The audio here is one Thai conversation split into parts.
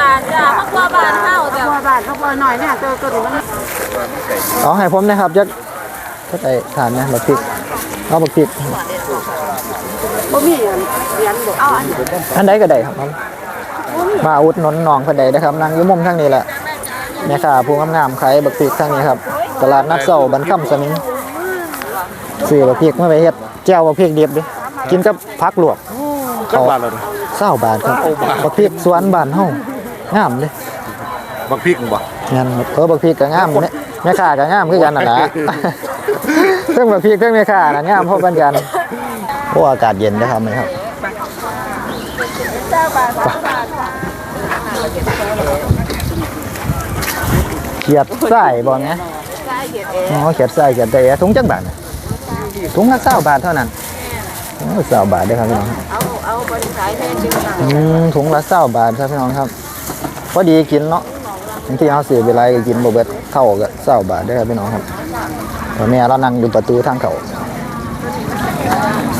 บาทจ้าข้าวบาทเท่าจ้ะข้าวบาทข้าวบาทหน่อยเนี่ยตัวตัวนี้มันเอาให้ผมนะครับจักก็ไปทานนะบักพริกเอาบักพริกบ่มีอันเหรียญบ่เอาอันอันใดก็ได้ครับผมมาอุดหนนน้องเพิ่นใดนะครับนั่งอยู่มุมทางนี้แหละแม่ค้าผู้งามๆขายบักพริกทางนี้ครับตลาดนัดเช้าบันค่ำสมิงซื้อบักพริกมาไปเฮ็ดแจ่วบักพริกดิบดิกินกับผักลวกจักบาทเลยเศร้าบาทครับบักพริกสวนบ้านเฮา งามเลยบักพริกบ่งานเออบักพริกก็งามเนี่ยแม่ค้าก็งามคือกันนั่นแหละเครื่องบักพริกเครื่องแม่ค้าน่ะงามพอกันกันโอ้อากาศเย็นนะครับนี่ครับเขียดไส้บ่ไงอ๋อเขียดไส้เขียดเตะถุงจักบาทน่ะถุงละเศร้าบาทเท่านั้นโอ้เศร้าบาทเด้อครับพี่น้องเอาเอาบริษัทแทนดึงมาอืมถุงละเศร้าบาทครับพี่น้องครับ พอดีกินเนาะบางทีเอาซื้อไปไรก็กินบเบิดเข้าก็เศร้าบาทเด้ครับพี่น้องครับแม่เรานั่งอยู่ประตูทางเข้า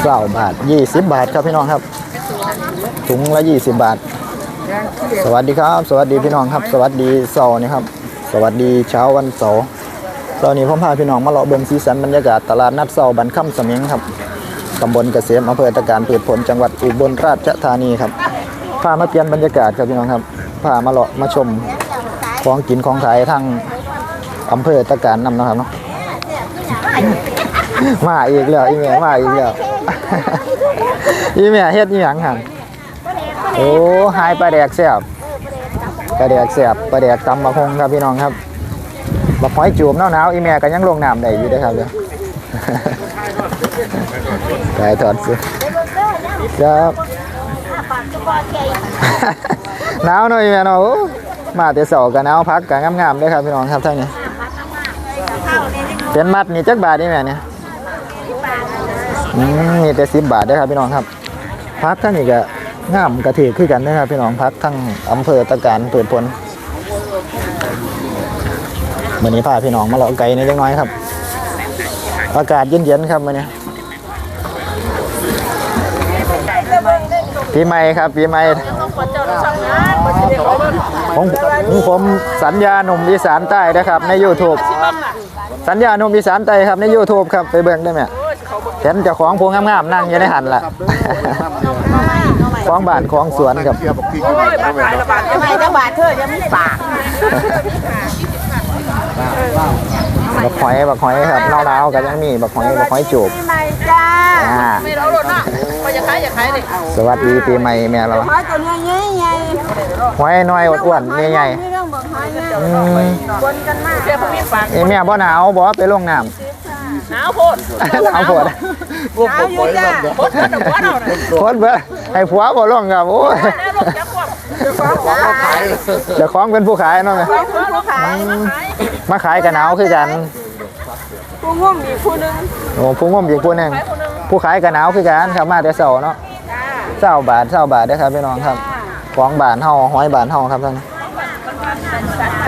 เศร้าบาทยี่สิบบาทครับพี่น้องครับถุงละยี่สิบบาท สวัสดีครับ สวัสดีพี่น้องครับ สวัสดีเสาร์นี่ครับ สวัสดีเช้าวันเสาร์เสาร์นี้ผมพาพี่น้องมาเลาะเบิ่งสีสันบรรยากาศตลาดนัดเสาร์บันค่ำสมิงครับตำบลเกษมอำเภอตะการพืชผลจังหวัดอุบลราชธานีครับพามาเปลี่ยนบรรยากาศครับพี่น้องครับามาเลาะมาชมของกินของขายทางอำเภอตะการนำนะครับเนาะมาอีกแล้วอีแม่มาอีกแล้วอีแม่เฮ็ดอีหยังหันโอ้หายปลาแดกแซ่บปลาแดกแซ่บปลาแดกตำมะฮงครับพี่น้องครับบักหอยจูบหนาวๆอีแม่ก็ยังลงน้ำได้อยู่เด้อครับเด้อได้ถอดสิครับ หนาวหน่อยแม่เนาะมาแต่เสาก็หนาวพักก็งามๆเด้ครับพี่น้องครับท่านนี้เป็นมัดนี่จักบาทนี่แม่เนี่ยนี่แต่10บบาทเด้ครับพี่น้องครับ พักท่านนี่ก็งามกระเทกคือกันนะครับพี่น้องพักทั้งอำเภอตะการเปิดผลวันนี้พาพี่น้องมาเลาะไก่นิดเล็กน้อยครับ อากาศเย็นๆครับวันนี้ ปีใหม่ครับปีใหม่ผมผมสัญญาหนุ่มอีสานใต้นะครับ ใน YouTube สัญญาหนุ่มอีสานใต้ครับใน YouTube ครับไปเบิ่งได้ไหมเห็นเจ้าของพวงงามๆนั่งอยู่ในหันล่ะของบ้านของสวนครับเทียบบักพริกโอ้ยบาทหลายละบาทจะไม่จังบาทเธอจะไม่ปากบักหอยบักหอยครับหนาวๆก็ยังมีบักหอยบักหอยจูบใหม่จ้าอ่า ไม่เราหล่นอะพอจะขายจะขายเลยสวัสดีปีใหม่แม่เราหอยตัวนี้ใหญ่ใหญ่หอยน้อยอ้วนๆใหญ่ไม่ต้องบอกหอยเนี่ยๆอืมบนกันมากเจ้าพวกนี้ปากเอ้ยแม่บ่หนาวบ่ไปลงน้หนาวโพดำหนาวปวดพวกผมปล่อยมันเด้อโพดกันหัวเราเนี่ยโคตรเบ้อให้ผัวบ่ลงครับโอ้ยแล้วลงจับพวกของเขาขายเลยเจ้าของเป็นผู้ขายเนาะแม่เราเพื่อเราขายมาขายกันหนาวคือกันผู้ง่วงมีผู้นึงโอ้ผู้งมอีกผู้หนึง ผู้ขายกันหนาวคือกันครับมาแต่เช้าเนาะเช้าบาทเช้าบาทเด้อครับพี่น้องครับของบ้านเฮาหอยบ้านเฮาครับท่าน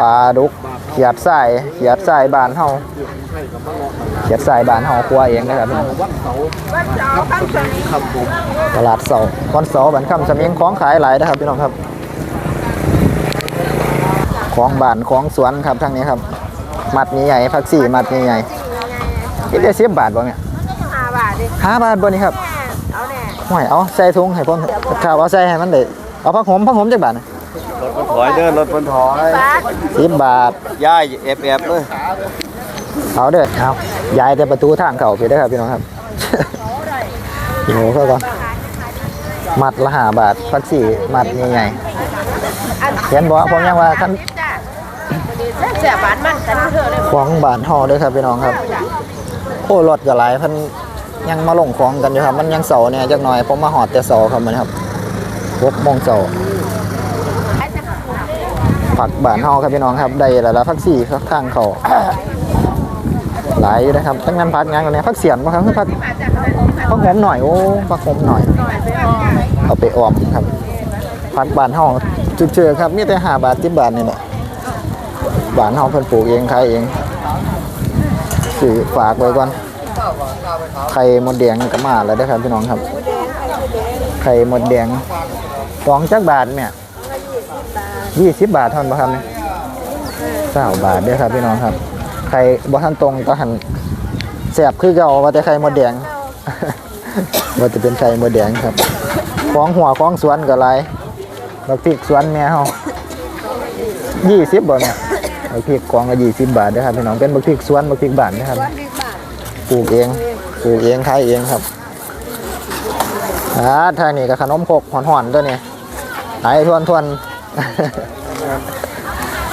ปลาดุกเขียดทรายเขียดทรายบ้านเฮาเขียดทรายบ้านเฮาครัวเองนะครับพี่น้องวัดเสาครับผมตลาดเสาร์วันเสาร์บันค่ำสมิงของขายหลายนะครับพี่น้องครับ ของบ้านของสวนครับทางนี้ครับ มัดนี้ใหญ่ผักสี่มัดนี้ใหญ่คิดได้สิบบาทบ่เนี่ย ห้าบาทดิห้าบาทบ่นี่ครับเอาแน่ห่วยเอาใส่ถุงให้ผมข้าวเอาใส่ให้มันได้เอาผักหอมผักหอมจักบาทนะรถถอยเด้อรถบนถอยบาทสิบบาทย่ายแอบแอบเลยเอาเด้อเอาย้ายแต่ประตูทางเข้าไปเด้อครับพี่น้องครับโอ้เข้าก่อนมัดละห้าบาทผักสี่มัดใหญ่ๆเห็นบ่ผมยังว่าคันแสบบานมันกันเธอเลยของบานฮอด้วยครับพี่น้องครับ โอ้รถก็หลายเพัน ยังมาลงของกันอยู่ครับ มันยังเสาเนี่ยจักหน่อยผมมาหอดแต่เสาครับมันครับหกโมงเสาผักบานฮอครับพี่น้องครับได้แล้วละพักสี่ครับทางเขาหลายอยู่นะครับทั้งนั้นพักงานกันเนี่ยพักเสียนมาครับพักพักหอมหน่อยโอ้พักหอมหน่อย เอาไปออมครับพักบานฮอจุดเชือครับมีแต่หาบาทสิบบาทนี่แหละบ้านเฮาเพิ่นปลูกเองขายเองซื้อฝากไว้ก่อน ไข่มดแดงก็มาแล้วเด้ครับพี่น้องครับ ไข่มดแดงฟองจักบาทเนี่ยยี่สิบบาทเท่านั้นครับเนี่ยเก้าบาทเด้ครับพี่น้องครับ ไข่บ่ทันตรงก็หันแสบคือเก่าว่าแต่ไข่มดแดงว่าจะเป็นไข่มดแดงครับของหัวของสวนก็หลายบักพริกสวนแม่เฮายี่สิบบ่เนี่ยบักพริกกองละยี่สิบบาทเด้ครับพี่น้องเป็นบักพริกสวนบักพริกบ้านนะครับ ปลูกเองปลูกเองขายเองครับอ่าทางนี้ก็ขนมคกหอนๆตัวนี้หายทวนทวน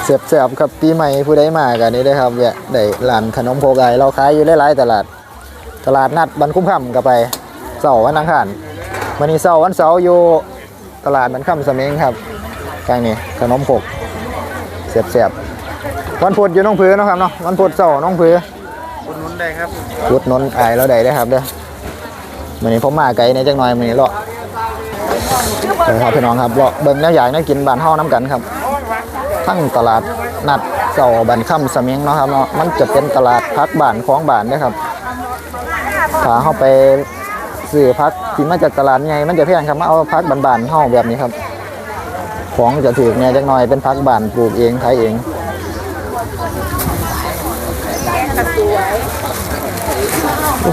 เสียบเสียบครับปีใหม่ผู้ใดมากันนี่ได้ครับแวะได้ร้านขนมโคกไก่เราขายอยู่หลายๆตลาด ตลาดนัดบันคุ้มค่ำก็ไปเสาร์วันอังคารวันนี้เสาร์วันเสาร์อยู่ตลาดบันค่ำเสมิงครับกลางนี้ขนมโคกเสียบเสียบวันพุธอยู่น้องผือนะครับเนาะวันพุธเสาร์น้องผือน ได้ครับพุธนนท์อายเราได้ได้ครับเด้อวันนี้ผมมาไกลในจังหน่อยวันนี้เลาะเออครับพี่น้องครับเลาะเบิ่งแล้วอยากได้กินบานเฮาน้ำกันครับ ทั้งตลาดนัดเสาบันค่ำเสมียงเนาะครับเนาะมันจะเป็นตลาดพักบ้านของบ้านเด้อครับถ้าเข้าไปซื้อพักที่มาจากตลาดใหญ่มันจะแพงครับมาเอาพักบ้านๆเฮาแบบนี้ครับ ของจะถูกแหน่จักหน่อยเป็นพักบ้านปลูกเองขายเอง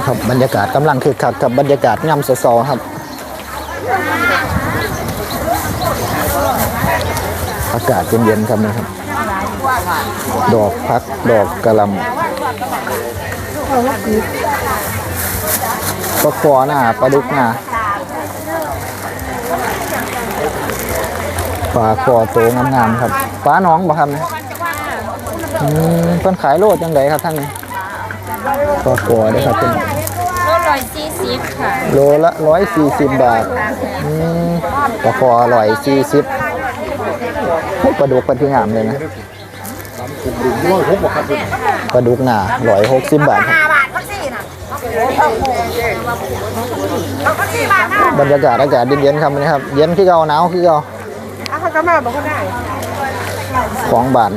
ครับบรรยากาศกำลังคึกคักกับบรรยากาศย่ำซอๆครับอากาศเย็นๆครับนะครับ ดอกพักดอกกระลำปลาคอหน้าปลาดุกหน้าปลาคอโตงามๆครับปลาน้องบ่ครับเนี่ยอืมเพิ่นขายโลดจังไดครับท่านนี้ป ลาคอเด้อครับเป็นโลร้อยสี่สิบค่ะ โลละ140บาทอืมปลาคออร่อย40ให้ปลาดุกเป็นที่งามเลยนะปลาดุกหน้า160บาทครับห้าบาทก็สี่น่ะเอาก็สี่บาทนะบรรยากาศอากาศเย็นๆครับวันนี้ครับ เย็นคือเก่าหนาวคือเก่าอะเขาก็มาบอกว่าได้ของบาน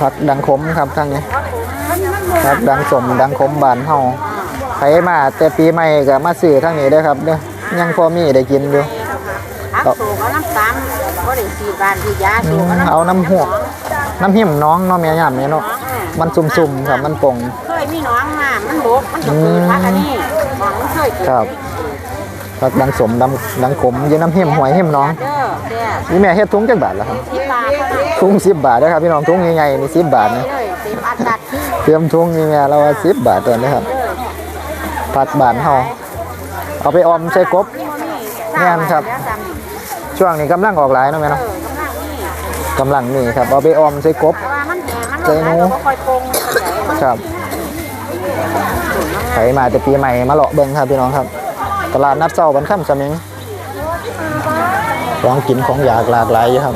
พักดังคมครับทางนี้ พักดังสมดังคมบานเฮาใครมาแต่ปีใหม่ก็มาซื้อทางนี้เด้อครับเด้อยังพอมีได้กินอยู่เอาสูงเอาน้ำตาลก็ได้สี่บาทที่ยาอืสูงมเอาน้ำหวก น้ำหิมน้องเนาะแม่ย่ามเนี่ยเนาะมันซุ่มๆครับมันปงเคยมีน้องมา มันบกมันก็คือพักอันนี้มองมันเคยเกิดครับพักดังสมดังดังขมอยู่น้ำหิมหวยหิมน้องเด้อเด้อนี่แม่เฮ็ดถุงจักบาทละครับสิบบาทเท่านั้นถุง10บาทเด้อครับพี่น้องถุงใหญ่ๆนี่10บาทนะ เลยสิบอันดัดเต รียมถุงนี่แม่เราว่า10บาทตัวนี้ครับผักบานเฮาเอาไปออมใส่กบแม่ครับ ช่วงนี้กำลังออกหลายเนาะแม่เนาะอกำลังนี่กำลังนี่ครับ เอาไปออมใส่กบแต่ว่ามันแหงมันใจหนูเราก็คอยโกงมันใหญ่ครับใครมาจะปีใหม่มาเลาะเบิ่งครับพี่น้องครับ ตลาดนัดเช้าบันค่ำสมิงของกินของอยากหลากหลายอยู่ครับ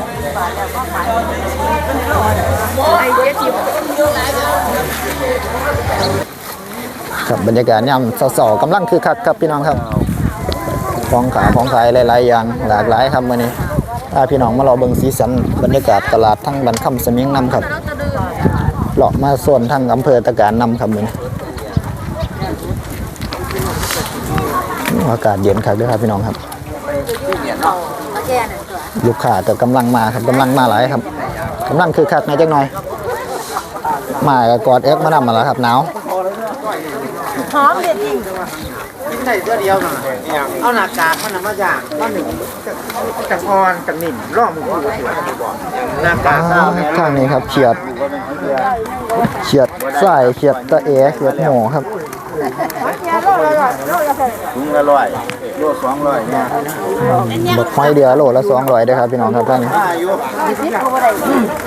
ครับบรรยากาศยามเสาๆกำลังคือคักครับพี่น้องครับของขาของขายหลายๆอย่างหลากหลายครับวันนี้ถ้าพี่น้องมาราเบิ่งสีสันบรรยากาศตลาดทั้งบันค่ำสมิงนำครับเลาะมาโซนทั้งอำเภอตะการนำครับมื้อนี้อากาศเย็นครับด้วยครับพี่น้องครับลูกค้าก็กำลังมาครับกำลังมาหลายครับกำลังคือคักในจักหน่อย มาก็กอดเอ็กมานำมาแล้วครับหนาว หอมเด็ดจริงกินได้ตัวเดียวน่ะเอาหน้ากากมันน่ะมาย่างมาหนึ่งจังอ่อนจังนิ่มร่องมือผู้เสือหน้ากากอ่าทางนี้ครับเขียดเขียดไส้เขียดตะเอเขียดหมูครับถุงละร้อยโลสองร้อยเนี่ยบักไฟเดือโลละ200เด้อครับพี่น้องครับท่านนี้อายุ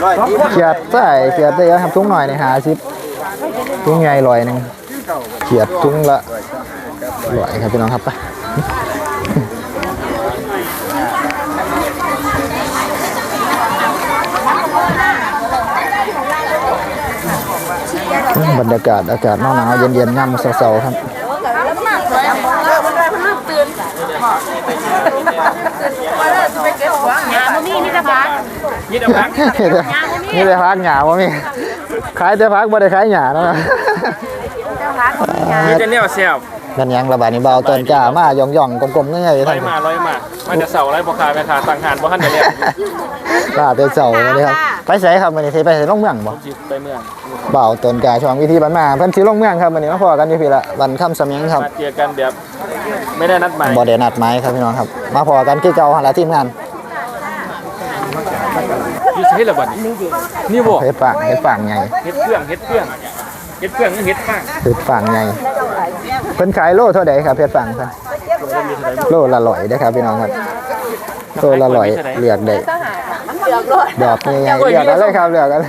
ร้อยที่เขียดไส้เขียดตะเอครับทุงหน่อยนี่50ทุงใหญ่ร้อยหนึง เขียดทุงละร้อยครับพี่น้องครับไปบรรยากาศอากาศหนาวๆเย็นๆย่ำเสาๆครับงานมันนี่นี่จะพักนี่แต่นี่แต่พักหยาวะมีขายแต่พักบ่ได้ขายหยาแล้วนะจะพัก มีแต่แนวแซ่บกันยังระบาดนี้เบาเตินจ้ามาย่องย่องๆกลมๆเงี้ยๆร้ท่าอนยมาร้อยมามันจะเสาไรบ่คาแม่คาต่างหานบ่ทันได้เรียกลาเตนเสาเลยครับไปใส่ครับวันนี้สิไปใส่ลงเมืองบ่สิไปเมืองเบาเตินกาช่วงวิธีบ้านมาเพิ่นสิลงเมืองครับวันนี้มาพอกันอยู่พี่ละวันค่ำสมิงครับมาเจอกันแบบไม่ได้นัดหมายบ่ได้นัดหมายครับพี่น้องครับมาพอกันคือเก่าหั่นละทีมงานอยู่ใช้ละบัดนี้นี่บ่เฮ็ดฝางเฮ็ดฝางใหญ่เฮ็ดเครื่องเฮ็ดเครื่อง เฮ็ดเครื่องนี่เฮ็ดฟางเฮ็ดฝางใหญ่เพิ่นขายโลเท่าใดครับเฮ็ดฝางครับโลละร้อยเด้อครับพี่น้องครับโลละร้อยเลือกได้ดอกใหญ่ๆเลือกเอะไรครับเลือกเอะไร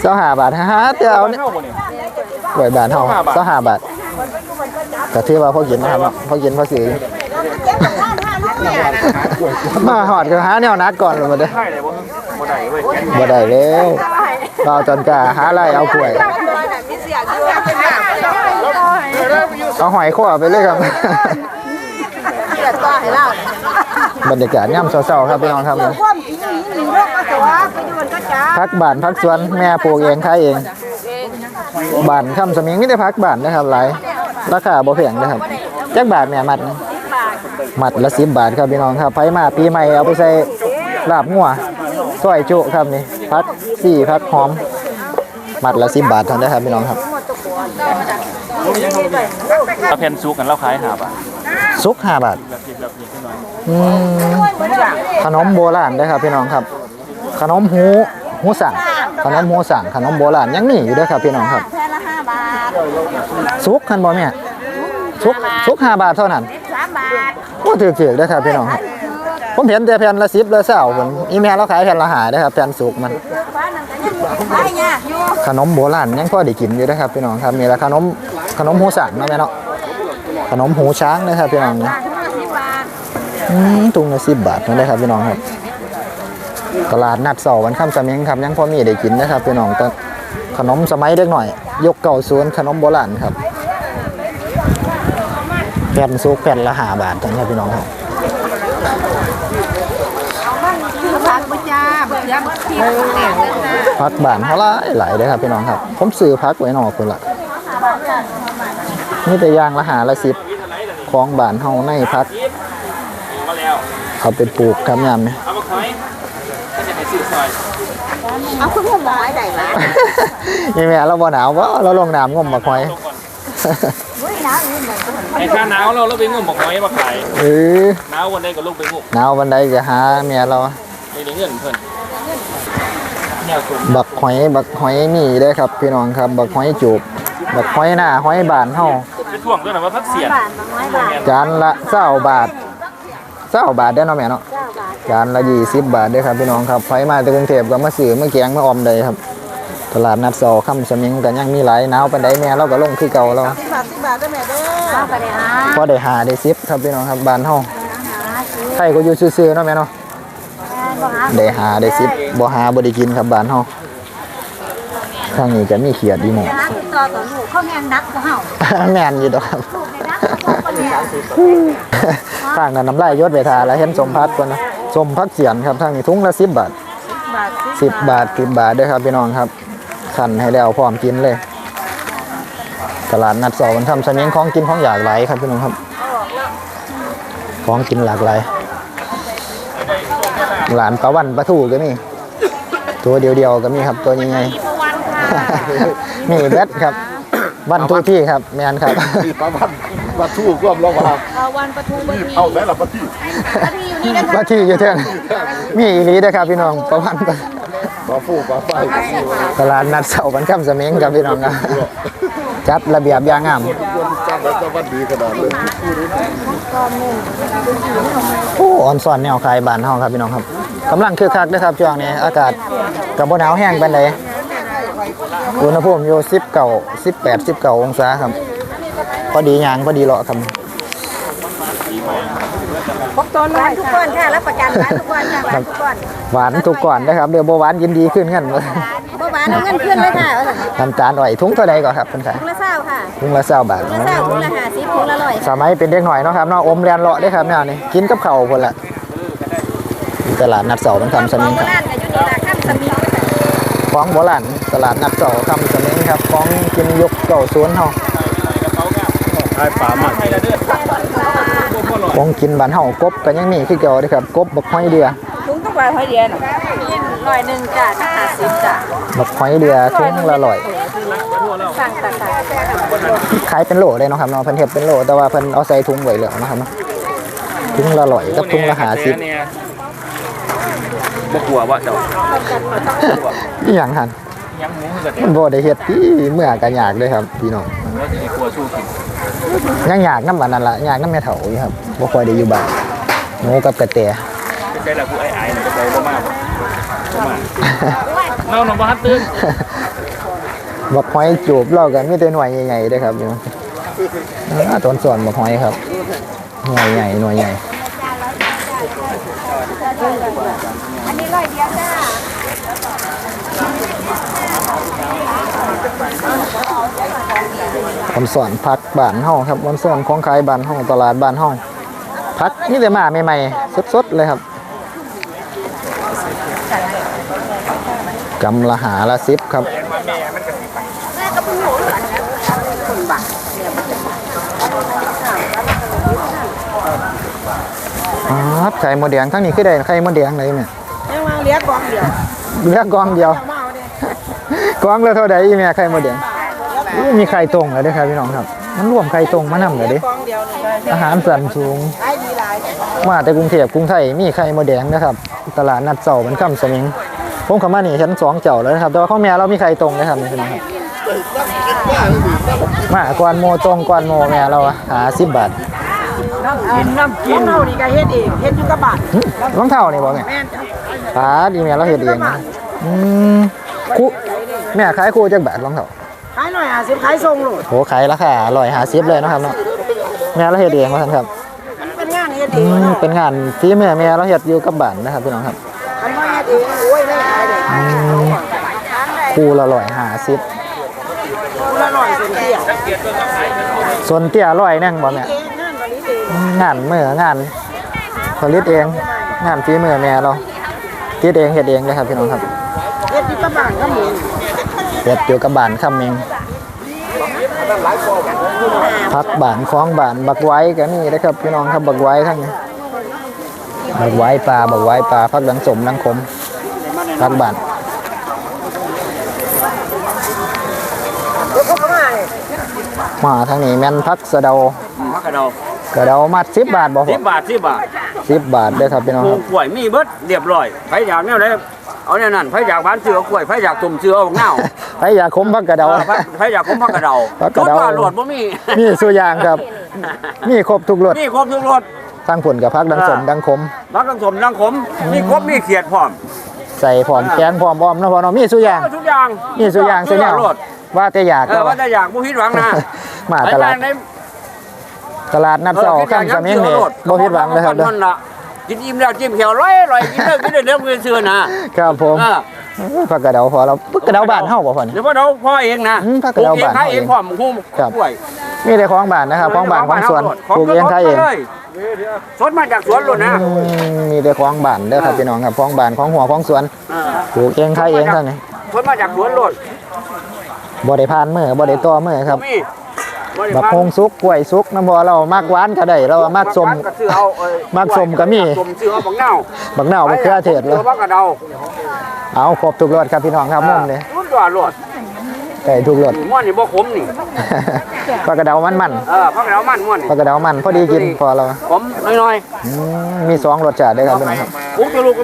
เจ้าหาบาทฮะเดี๋ยวเอาเนี่ยเฮาบ่นี่กล้วยบาทเฮา25บาทเจ้าหาบาทก็ถือว่าพอกินนะครับเนาะพอกินพอซื้อมาหอดก็หาแนวนัดก่อนเลยมาเด้อใช่เลยบ่บ่ได้เว้ยบ่ได้แล้วเราจนกาหาอะไรเอากล้วย เอาหอยข้อไปเลยครับบรรยากาศย่ำเศร้าๆครับพี่น้องครับ ความจริงนี่หนึ่งโรคมาตัวไปดูมันก็จ้าพักบ้านพักสวนแม่ปลูกเองขายเองบ้านคำสมิงไม่ได้พักบ้านนะครับหลายราคาบ่แพงนะครับจักบาทแม่มัดนะมัดละสิบบาทครับพี่น้องครับไปมาปีใหม่เอาไปใส่ลาบงัวซอยจุครับนี่พักสี่พักหอม มัดละสิบบาทเท่านั้นครับพี่น้องครับ ถ้าแผ่นซุกกันเราขาย5บาทซุกห้าบาทแบบนี้แบบนี้ขึ้นหน่อยอืมขนมโบราณนะครับพี่น้องครับ ขนมหูหูสั่งขนมหูสั่งขนมโบราณยังมีอยู่เด้วยครับพี่น้องครับแค่ละห้าบาทซุกคันบ่แม่ซุกซุกห้าบาทเท่านั้นสามบาทโอ้ถือเถือด้วยครับพี่น้องครับ ผมเห็นแต่แผ่นละสิบละเศร้าผมอีแม่เราขายแผ่นละหาได้อครับแผ่นสุกมันบ้านนั่นก็ยังไปเนี่ยอยู่ขนมโบราณยังพอได้กินอยู่นะครับพี่น้องครับมีละขนมขนมหูสั่งเนาะแม่เนาะขนมหูช้างนะครับพี่น้องนะห้าสิบบาทอืมถุงละสิบบาทนั่นเลยครับพี่น้องครับ ตลาดนัดเสาร์วันค่ำสมิงครับยังพอมีได้กินนะครับพี่น้องแต่ขนมสมัยเด็กหน่อย ยกเก่าสวนขนมโบราณครับแผ่นซุกแผ่นละหาบาทเท่านั้นครับพี่น้องครับ คือพักประจาเบื่อบักเทียมแตกเลยจ้าพักบ้านเขาหลายหลายเลยครับพี่น้องครับ ผมซื้อพักไว้นอกคนละนี่แต่ยางละหาละสิบของบ้านเฮาในพักมาเอาไปปลูกครับยามเนี่ยเอามาขายถ้าจะให้ซื้อซอยเอาคุณพ่อหมอได้ไหมนี่แม่เราบ่หนาวว่าเราลงน้ำงมมาคอยเฮ้ยน้ำนี่เหมือนกัน ไอ้ค่าหนาวเราเราไปงมบอกหอยมาขายเออหนาววันใดก็ลงไปงมหนาววันใดก็หาเมียเราไม่ได้เงินเพิ่นแนวชมบักหอยบักหอยมีเด้อครับ พี่น้องครับ บักหอยจูบบักหอยหน้าหอยบานเฮาไปท่วงด้วยนะว่าพักเสียนบาทมาน้อยบาทจานละเก้าบาทเก้าบาทได้อเนาะแม่เนาะเก้าบาทจานละยี่สิบบาทเด้อครับพี่น้องครับไฟมาจากกรุงเทพก็มาซื้อมาแกงมาออมได้ครับ ตลาดนัดซอค่ำสมิงก็ยังมีหลายหนาวปานใดแม่เราก็ลงคือเก่าเราสิบบาทสิบบาทได้ไหมเด้อ เข้าไปเลยนะพอได้หาได้ซิบครับพี่น้องครับบ้านเฮาใครก็อยู่ซื่อๆเนาะแม่เนาะบ่หาได้หาได้ซิบบ่หาบ่ได้กินครับบ้านเฮาทางนี้จะมีเขียดอีหมอหาติดต่อต่อลูกเขาแห้งนักกว่าเฮาแม่นอยู่ดอกครับลูกในนักเขาคนเนี่ยทางนั้นน้ำลายยศไปทาแล้วเห็นสมพักก่อนนะสมพักเสียนครับทางนี้ถุงละ10บาทบาท10บาท10บาทเด้อครับพี่น้องครับขันให้แล้วพร้อมกินเลย ตลาดนัดสอวันทำสมิงของกินของอยากหลายครับพี่น้องครับ ของกินหลากหลายหลานปลาวันปลาทูก็มีตัวเดียวๆก็มีครับตัวใหญ่ๆมีแบทครับ วันทุกที่ครับแมนครับประมาณมาทู่ร่วมระหว่างเอาวันประตูบันทีเอาแม่ละปะที่บันทีอยู่นี่นะคะว่าที่อยู่เท่งมีอีหลีเด้อครับพี่น้องประวันปลาฟูปลาไฟตลาดนัดเสาร์วันค่ำสมิงครับพี่น้องครับ จัดระเบียบอย่างงามคนจ้างแล้วจะวันดีขนาดเลยโอ้ออนซอนแนวคายบ้านเฮาครับพี่น้องครับกำลังคึกคักนะครับช่วงนี้อากาศกับบ่หนาวแห้งปานใดอุณหภูมิอยู่19 18 19องศาครับ พอดียางพอดีเลาะครับพกตัวร้อยทุกคนค่ะรับประกันร้านทุกคนค่ะร้านทุกคนหวานทุกก่อนนะครับเดี๋ยวบ่หวานยินดีขึ้นกันเมื่อวานเอาเงินขึ้นเลยค่ะน้ำตาลอ้อยถุงเท่าใดก่อนครับเพิ่นขายถุงละเศร้าค่ะถุงละ20บาทถุงละเศร้าถุงละห้าสิบถุงละร้อยสมัยเป็นเด็กหน่อยเนาะครับเนาะอมแลนเลาะเด้อครับแนวนี้กินกับข้าวพุ่นละตลาดนัดเสาร์วันค่ำสมิงโบครับราณกับยุนีราข้ามสมีค่ะของโบราณตลาดนัดเสาร์ค่ำสมิงครับของกินยุคเก่าสวนเฮาไอ้ป่ามันให้ละเด้อของกินบ้านเฮากบก็ยังมีคือเก่าเด้อครับกบบักหอยเดือถุงต้องไปหอยเดียนร้อยหนึ่งจ้ะถ้าห้า สิบจ้ะบักหอยเดือถุงละร้อยสั่งตะไคร้ขายเป็นโหลเลยเนาะครับเนาะเพิ่นเฮ็ดเป็นโหลแต่ว่าเพิ่นเอาใส่ถุงไว้แล้วนะครับเนาะถุงละร้อยกับถุงละ50บ่กลัวว่าเจ้าอีหยังหั่นยังหมูก็มันบ่ได้เฮ็ดที่เมื่อก็ยากเลยครับพี่น้องว่าสิกลัวสู้กินยังยากนำบัดนั้นล่ะยากนำแม่เฒ่าอยู่ครับบ่ค่อยได้อยู่บ้านหนูกับกระแตใช่ละผู้ไอ้ไอ้น่ะก็ไปบ่มาบ่มา เนาหนบ่ฮัดตื่นบักหอยจูบเรากันมีแต่หน่วยใหญ่ๆด้อครับพี่น้องอ่ต้นสอนบักหอยครับ หน่วยใหญ่หน่วยใหญ่อันนี้ร้อยเดียวจ้าคำสอนพักบ้านเฮาครับคำสอนของขายบ้านเฮาตลาดบ้านเฮาพักนี่แต่มาใหม่ๆสดๆเลยครับ กำละหาละสิบครับครับไข่มดแดงทั้งนี้คือได้ไข่มดแดงเลยเนี่ยยังมาเลี้ยงกองเดียวเลือกกองเดียวกองละเท่าใดอีแม่ไข่มดแดงอู้มีไข่ตรงเลยเด้อครับพี่น้องครับมันรวมไข่ตรงมานำเลยเด้กองเดียวหนึ่งเลยอาหารสันสูงขายดีหลายมาแต่กรุงเทพกรุงไทยมีไข่มดแดงนะครับ ตลาดนัดเสาเป็นคำสมิง ผมเข้ามานี่ชั้นสองเจ้าแล้วนะครับ แต่ว่าข้าวแม่เรามีไข่ตรงนะครับนี่นะครับมาก่อนโมตรงก่อนโมแม่เราอะหาสิบบาทกินน้ำกินเท่านี้ก็เฮ็ดเองเฮ็ดอยู่กับบาทหึรองเท้านี่บอกแม่แม่นจ้ะปาดีแม่เราเฮ็ดเองนะอืมคู่แม่ขายคู่จักบาทรองเท้าขายหน่อยอะสิขายส่งโลดโหขายราคาร้อยหาสิบเลยนะครับเนาะแม่เราเฮ็ดเองว่าท่านครับมันเป็นงานเฮ็ดเออืงมเป็นงานฝีมือแม่เราเฮ็ดอยู่กับบ้านนะครับพี่น้องครับ คู่ละร้อยหาสิบละร้อยส่วนเดียวส่วนเตี้ยร้อยนั่งบ่แม่เองนั่นบริเองงานมืองานผลิตเอง งานฝีมือแม่เราคิดเองเฮ็ดเองเลยครับพี่น้องครับเฮ็ดอยู่กับบาทก็หมูเฮ็ดอยู่กับบ้านคำเองพักบ้านคล้องบ้านบักไว้ก็มีนะครับพี่น้องครับบักไว้ทั้งนี้บักไว้ปลาบักไว้ปลาพักดังสมดังขมพั กบ้านรถเข้ามาเลยมาทางนี้แม่นพักสะเดาพักกระเดากระเดามัด10บาทบ่พสิอบบาทสิบบาท10บาทเด้อครับพี่น้องปลูครักบกล้วยมีเบิดเรียบร้อยไผอยากแนวใดเอาแนวนั้นไผอยากบ้านเสือกล้วยไผอยากตุ่มเสือเอาบักนาวใครอยากขมพักกระเดาเออไผไผอยากผมพักกระเดาพักกระเดารถว่าโหลดบ่มีมีสุอย่างครับมีครบทุกรสนี่ครบทุกรถทั้งผลกับพักดังสมดังขมรักทั้งสมทั้งขมมีครบมีเขียดพร้อม ใส่ผอมแกงผอมบอมนะพอเนาะมีสุอย่างทุกอย่างมีสุอย่างใช่ไหมโหลดว่าแต่อยากเออว่าแต่อยากบ่ผิดหวังนะมาตลาดไปบ้นได้ตลาดนัดเสาร์ข้างสมิงนี่บ่ผิดหวังเลยครับเด้อนั่นล่ะกินอิ่มแล้วจิ้มเขียวร้อยร้อยกินเลิกกินได้เรื่องเงินเชื่อนะครับผมเออผักกระเดาพอเราผักกระเดาบ้านเฮาบ่พอนี่เดี๋ยวพ่อเราพ่อเองนะอืมผักกระเดาปลูเองบ้านขายเองเองพร้อมหุ้มครับกล้วย มีแต่ของบ้านนะครับของบ้านของสวนปลูกเองขายเองสดมาจากสวนเลยนะอืมมีแต่ของบ้านเด้อครับพี่น้องครับของบ้านของหัวของสวนเออปลูกเองขายเองเท่านี้สดมาจากสวนรถบ่ได้ผ่านมือบ่ได้ต่อมือครับมีบักฮงสุกกล้วยสุกน้ำพอเรามักหวานก็ได้เรามักส้มก็ซื้อเอาเอ้ยมักส้มก็มีส้มซื้อเอาบักเน่าบักหน้าวบักเขือเทศเลเลยยบักกระเดาเอาครบทุกรสครับพี่น้องครับมุมเลยรุ่นกว่ารถ ไก่ทุกรสม้วนนี่บ่ขมนี่ปลากระเดามันมันเออพักกระเดามันม้วนๆนี่ปลากระเดามันพอดีกินพอเราขมน้อยอืมมีสองรสชาติด้วยครับพี่น้องครับๆปุ๊กจะลูกก็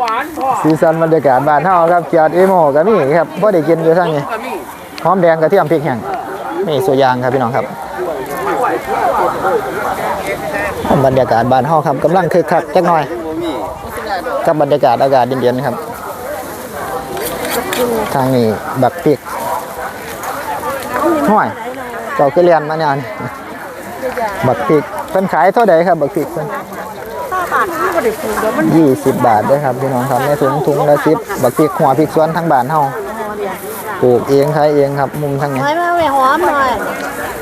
หวานพ่อสีสันบรรยากาศบ้านเฮาครับเกียรติเอโมก็มีครับพอได้กินอยู่ทั้งนี้ก็มีหอมแดงกระเทียมพริกแห้งนี่สุยางครับพี่น้องครับบรรยากาศบ้านเฮาครับกำลังคึกคักจักหน่อยกับบรรยากาศอากาศเย็นๆครับ ทางนี้บักพริก ห้อยเจ้าคือเรียนมาเนี่ยนี่บักพริกเพิ่นขายเท่าใดครับบักพริกเพิ่นบาทที่บ่ได้ปลูกเดี๋ยวมันยี่สิบบาทเด้วยครับพี่น้องครับในถุงถุงละสิบบักพริกหัวพริกสวนทั้งบ้านเฮาปลูกเองขายเองครับมุมทั้งนี้หอยมาแม่หอมหน่อย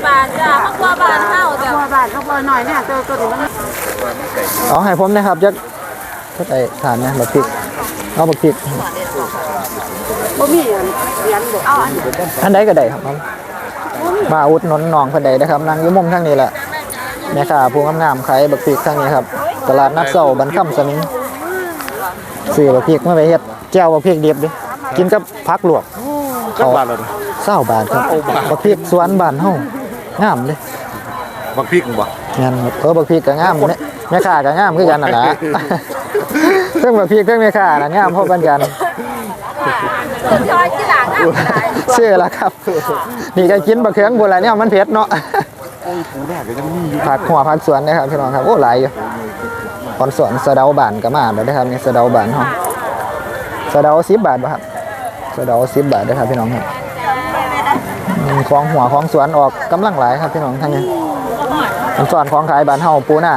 บาทจ้ะเพราะว่าบาทเท่าจ้ะบาทเขาบ่หน่อยเนี่ยตัวตัวนี้มันเอาให้ผมนะครับจักเท่าไหร่ทานนะบักพริกเอาบักพริกบ่มีเหรียญบ่เอาอันอันใดก็ได้ครับผ มมาอุดหนุนน้องเพิ่นได้นะครับนั่งอยู่มุมทางนี้แหละแม่ค้าผู้งามๆขายบักพริกทางนี้ครับ ตลาดนัดเช้าบันค่ำสมิงซื้อบักพริกมาไปเฮ็ดแจ่วบักพริกดิบดิกินกับผักลวกจักบาทเลยเศร้าบาทครับบักพริกสวนบ้านเฮางามเด้บักพริกบ่งานครับเออบักพริกก็งามเนี่ยแม่ค้าก็งามคือกันนั่นแหละเรื่องบักพริกเรื่องแม่ค้าน่ะงามพอกันกันจอยที่หลังอะ เชื่อแล้วครับ นี่ก็กินบะเขืองบัวอะไรเนี่ยมันเผ็ดเนาะผักหัวผักสวนนะครับพี่น้องครับโอ้หลายอยู่คอนสวนสะเดาบานก็มาแล้วนะครับนี่สะเดาบานเฮาสะเดาสิบบาทป่ะครับสะเดาสิบบาทนะครับพี่น้องครับอืมของหัวของสวนออกกำลังหลายครับพี่น้องทั้งนี้มันสอนของขายบานเฮาปูหน้า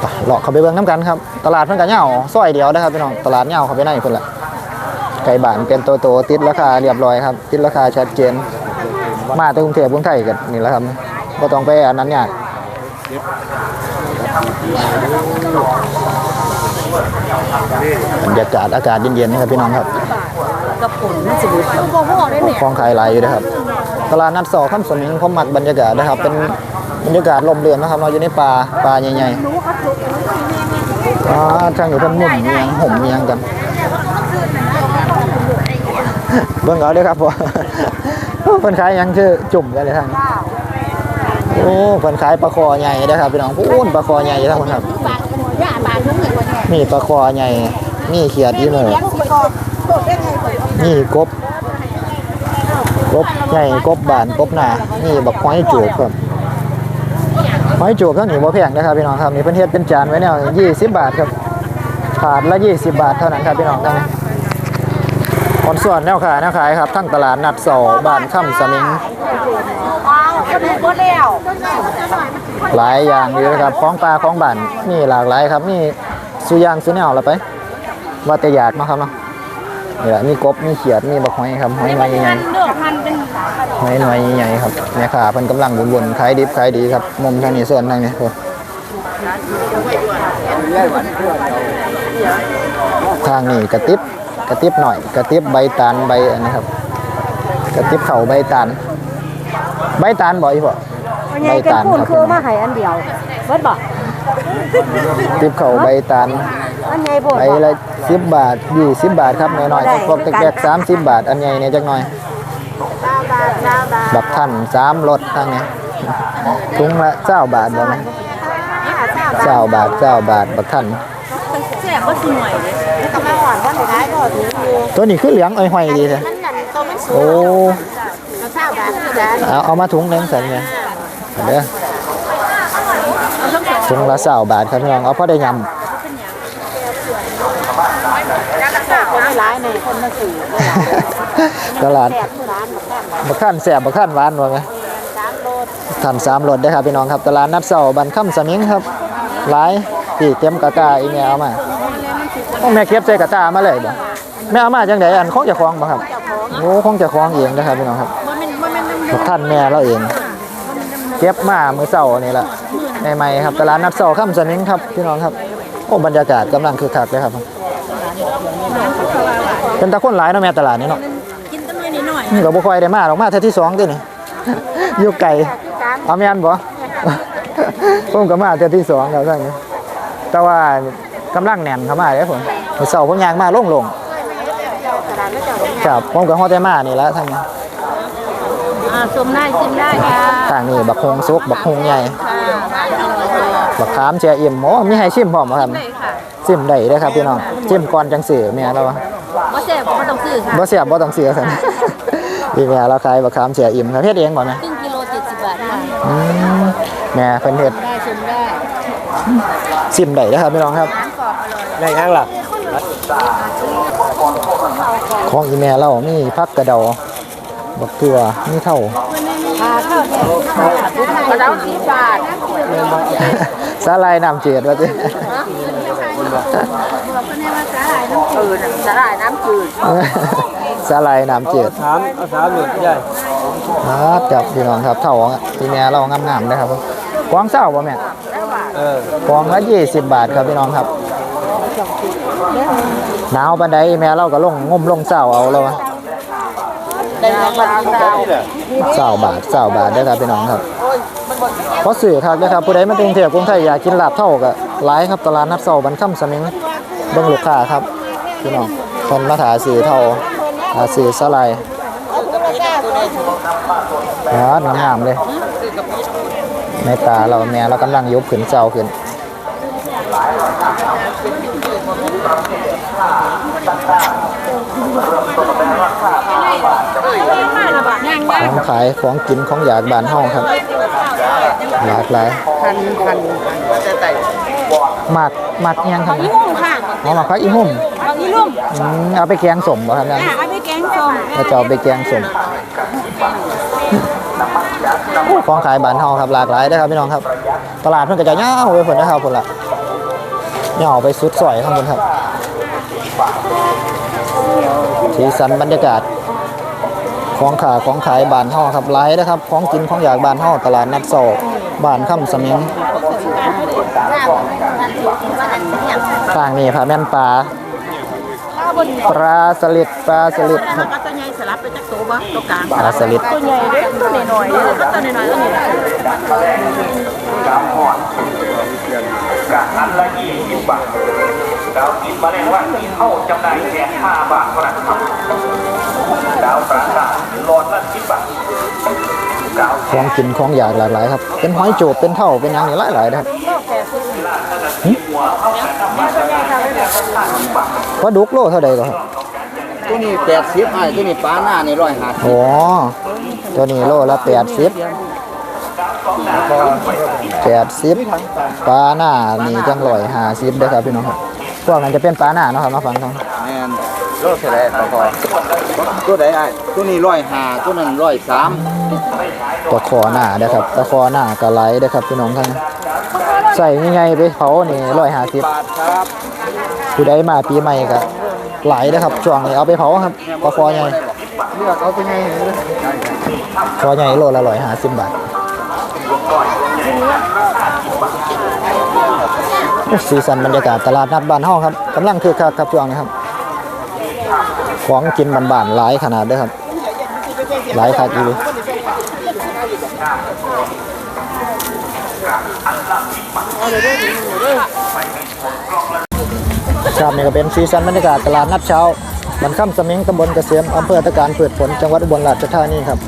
ไปเลาะเข้าไปเบิ่งน้ำกันครับ ตลาดเพิ่นก็เหงาซอยเดียวนะครับพี่น้องตลาดเหงาเข้าไปในเพิ่นละ ไก่บ้านเป็นโตโตๆติดราคาเรียบร้อยครับ ติดราคาชัดเจน มาแตกรุงเทพกรุงไทยกันนี่แหละครับก็ต้องไปอันนั้นยากบรรยากาศอากาศเย็นๆนะครับพี่น้องครับกระปุ่นมันสิบุต้องบอกพ่อได้เนี่ยของขายหลายอยู่นะครับตลาดนัดสอข้ามสมิงผมมักบรรยากาศนะครับ เป็นบรรยากาศลมเรือนนะครับ เราอยู่ในป่าป่าใหญ่ๆอ่าทางอยู่เพิ่นมุ่มเมียงห่มเมียงกัน เบิ่งเอาเด้อครับพ่อเพิ่นขายหยังชื่อจุ่มกันเลยทางนี้โอ้เพิ่นขายปลาคอใหญ่เด้อครับพี่น้องพูนปลาคอใหญ่ทั้งคนครับ บาทย่าบาทนุ่งเหมือนกันเนี่ยมีปลาคอใหญ่ มีเขียดอีโมเลี้ยงสิกอบโดดได้ไงก่อนมีกบ กบใหญ่กบบานกบหนานี่บักหอยจูบครับหอยจูบเท่านี้บ่แพงนะครับพี่น้องครับนี่เพิ่นเฮ็ดเป็นจานไว้แนว20 บาทครับถาดละ 20 บาทเท่านั้นครับพี่น้องครับค อนส่วนแนวขายแนวขายครับทั้งตลาดนัดสอบ้านค่ำสมิงหลายอย่างอยู่นะครับของปลาของบ้านมีหลากหลายครับมีสุยางสุแนวละไป ว่าแต่อยากเนาครับเนาะนี่แหละมีกบมีเขียดมีบักหอยครับหอยหน่อยใหญ่หอยหน่อยใหญ่ครับแม่ค้าเพิ่นกำลังวนๆขายดิบขายดีครับมุมทางนี้ส่วนทางนี้โอ้ทางนี้กระติบ ระติบหน่อย กระติบใบตาลใบอันนะครับ กระติบเข่าใบตาล ใบตาลบ่อีพ่อใบตาลครับคือมาให้อันเดียวเบิดบ่ติบเข่าใบตาลอันใหญ่โพดใบละสิบบาทยี่สิบบาทครับน้อยๆครับพวกแตกๆสามสิบบาท อันใหญ่เนี่ยจักหน่อยบาทบาทบาทบักท่านสามรถทางนี้ถุงละเจ้าบาทบ่ไหมเจ้าบาทเจ้าบาทบักท่านแซ่บก็สิหน่อยเลย ก็มาหวานว่าได้ก็ถืออยู่ตัวนี้คือเหลืองอ้อยห้อยดีเลยมันนั่นตัวมันสูงโอ้ก็ทราบบาทคือกันเอาเอามาถุงหนึงใส่ไงเด้อถุงละเจ้าบาทครับพี่น้องเอาพอได้ยคนไม่ร้ายในคนมาสื่อำ ตลาดแซ่บคือร้านแบบนั้นบักท่านแสบบักท่านหวานว่าไหมสามโลท่านสามรถได้อครับพี่น้องครับตลาดนัดเสาบันค่ำสมิงครับหลายที่เต็มกระตาอีแม่เอามาโอ้ แม่เก็บใส่กระตามาเลยบ่แม่เอามาจังไดอันของเจ้าของบ่ครับโอ้ของเจ้าของเองนะครับพี่น้องครับบักท่านแม่เราเอง เก็บมามื้อเสาร์นี่แหละใหม่ๆครับตลาดนัดเสาค่ำสมิงครับพี่น้องครับโอ้บรรยากาศกำลังคึกคักเลยครับเป็นตะคนหลายเนาะแม่ตลาดนี้เนาะกินตั้งน้อยนิดหน่อยนี่ก็บ่ค่อยได้มาหรอกมาเท่าที่สองตินี่อยู่ไกลเอาแม่นบ่ผมก็มาเท่าที่สองแล้วซั่นนี่แต่ว่า กำลังแน่นเข้ามาเด้อผมมื้อเช้าผมย่างมาโล่งๆครับผมก็ฮอดแต่มานี่แหละทางนี้อ่าชมได้ชิมได้ค่ะทางนี้บักฮงสุกบักฮงใหญ่บักขามแช่อิ่มโอ้มีให้ชิมพร้อมบ่ครับชิมได้เด้อครับพี่น้องชิมก่อนจังซื้อแม่เราว่าว่าแซ่บก็ไม่ต้องซื้อค่ะบ่เสียบบ่ต้องซื้อซั่นพี่แม่เราขายบักขามแช่อิ่มครับเฮ็ดเองบ่แม่ครึ่งกิโลเจ็ดสิบบาทค่ะอืมแม่เพิ่นเฮ็ดได้ชมได้ซิมได้นะครับพี่น้องครับ ในข้างหลังของอีแม่เรามีพักกระเดาบักเกลือมีเท่าค่ะข้าวแห้งกระเดาสิบบาทสาลายน้ำเจืดว่าจิเออสาหร่ายน้ำจืดสาลายน้ำเจืดสามเอาสามหนึ่งใหญ่ครับจับพี่น้องครับเท่าของอีแม่เรางามๆนะครับกวางเศร้าบ่แม่เออกวางละ20บาทครับพี่น้องครับ หนาวปานใดแม่เราก็ลงงมลงเศร้าเอาแล้ววะได้เงินบัตรดาวเศร้าบาทเศร้าบาทเด้อครับพี่น้องครับเพราะสื่อครับนะครับผู้ใดมาถึงเที่ยกรุงไทยอยากกินลาบเท่ากับหลายครับตลาดนัดเสาบันค่ำสมิงเบิ่งลูกค้าครับพี่น้องคนมาถาสื่อเท่าถาสื่อสลายยอดงามๆเลยในตาเราแม่เรากำลังยกขึ้นเจ้าขึ้น ของขายของกินของอยากบานห้องครับ หลากหลายพันพันแต่แต่หมักหมักอิหยังครับอีหุ่มค่ะอ๋อหมักพักอีหุ่มบางอีลุ่มเอาไปแกงสมบ่ครับนั่นอะเอาไปแกงสมเราจะเอาไปแกงสมของขายบานห้องครับหลากหลายนะครับพี่น้องครับ ตลาดเพิ่นก็จะย่าไปผลนะครับผลละย่าไปสุดซอยข้างบนครับ สีสันบรรยากาศ ของขาของขายบานห่อครับไลายนะครับ ของกินของอยากบานห่อตลาดนัดโซบานค่ำสมิงต่างนี้ค่ะแม่นปลาปลาสลิดปลาสลิดครับ ลับไปจากตัวบ่ตัวกลางปลาสลิดตัวใหญ่เด้ตัวน้อยๆตัวน้อยๆตัวนี้อันละยี่สิบบาทดาวกินมาแรงวันที่เข้าจำหน่ายแค่ห้าบาทเท่านั้นครับดาวประกาศหลอดละสิบบาทดาวของกินของอยากหลากหลายครับ เป็นหอยโจบเป็นเท่าเป็นหยังนี่หลายหลายๆนะครับหึว่าดุกโลเท่าใดก็ครับ ตัวนี้แปดสิบไอ้ตัวนี้ปลาหน้านี่ร้อยห้าสิบโอ้ตัวนี้โลละแปดสิบแปดสิบปลาหน้านี่จังลอยห้าสิบเด้อครับพี่น้องครับพวกนั้นจะเป็นปลาหน้าเนาะครับมาฟังทางแม่นโลเท่าไหรพอพอตัวใดไอ้ตัวนี้ร้อยห้าตัวนั้นร้อยสามตะคอหน้าเด้อครับตะคอหน้ากะไหลเด้อครับพี่น้องท่านใส่ยังไงไปเผานี่ร้อยห้าสิบบาทครับผู้ใดมาปีใหม่ก็ไหลเด้อครับช่วงนี้เอาไปเผาครับตะคอใหญ่เลือกเอาไปไงคอใหญ่โลละร้อยห้าสิบบาทสีสันบรรยากาศตลาดนัดบ้านห้องครับกำลังคือคักครับช่วงนี้ครับ ของกินบานๆหลายขนาดด้อครับ หลายคักอยู่ ครับนี่ก็เป็นซีซันบรรยากาศตลาดนัดเช้าบันค่ำสมิงตำบลเกษมอำเภอตะการเปิดผลจังหวัดอุบลราชธานีครับ